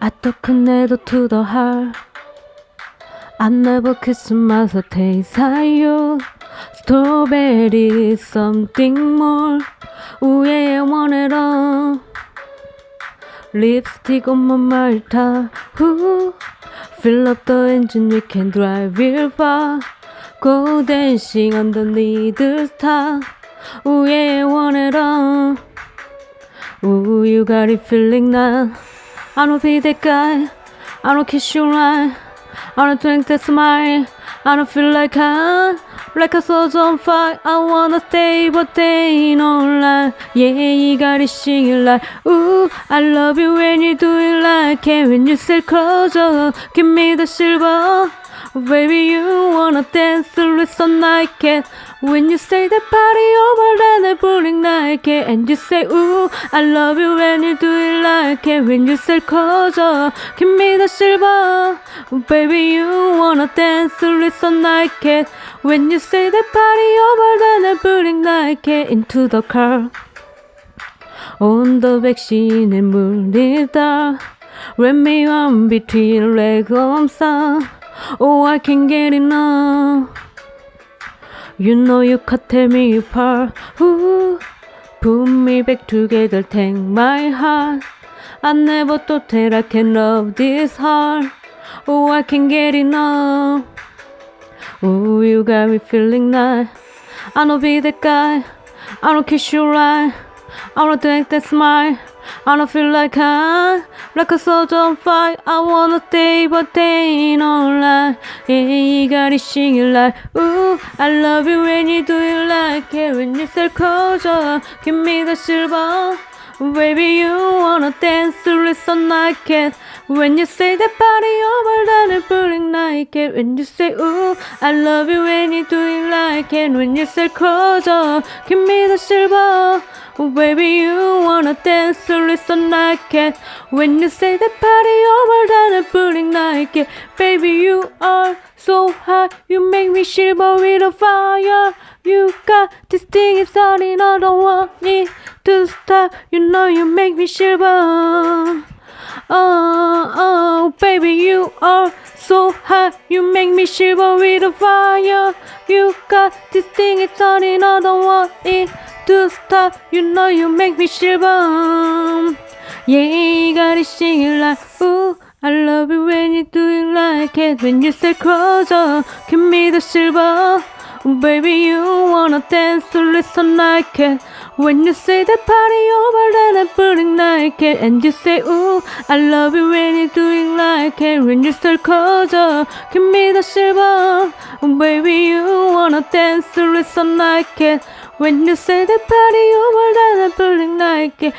I took a needle to the heart. I never kiss myself taste you. Strawberry something more. Ooh yeah, I want it all. Lipstick on my Malta. Ooh. Fill up the engine, we can drive real far. Go dancing underneath the star. Ooh yeah, I want it all. Ooh, you got it feeling now. I don't be that guy. I don't kiss you right. I don't drink that smile. I don't feel like I, like a soul's on fire. I wanna stay, but they ain't online. Yeah, you gotta sing it like, ooh, I love you when you do it like it. When you say closer, give me the silver. Baby, you wanna dance through it so naked. When you say the party over, then I pulling naked. And you say, ooh, I love you when you do it like it. When you say closer, give me the silver. Baby, you wanna dance through it so naked. When you say the party over, then I pulling naked into the car. On the 백신의 물리다 Wrap me on between legs of sun Oh I can't get enough You know you cut me apart. Ooh, Put me back together take my heart. I never thought that I can love this hard Oh I can't get enough. Ooh you got me feeling nice. I don't be that guy. I don't kiss you right. I don't think that smile. I don't feel like I, like a soldier on fire. I wanna stay, but they ain't online. Yeah, you got it singing like, ooh, I love you when you do it like it. When you say closer, give me the silver. Baby, you wanna dance listen like it. When you say the party over, then it's pulling like it. When you say, ooh, I love you when you do it like it. When you say closer, give me the silver. Oh, baby, you wanna dance to listen like it. When you say the party over, then it's pulling like it. Baby, you are so hot, you make me shiver with a fire. You got this thing inside, and I don't want it to stop. You know you make me shiver. Oh, oh, baby, you are so hot. You make me shiver with a fire. You got this thing inside, and I don't want it to stop. You know you make me shiver. Yeah, you got it singing like, ooh, I love it when you do it like it. When you say closer, give me the silver. Baby, you wanna dance to listen like it. When you say the party over, putting like it. And you say, ooh, I love it when you do it like it. When you say closer, give me the silver. Baby, you wanna dance to listen like it. When you say the party over, then I'm putting like it.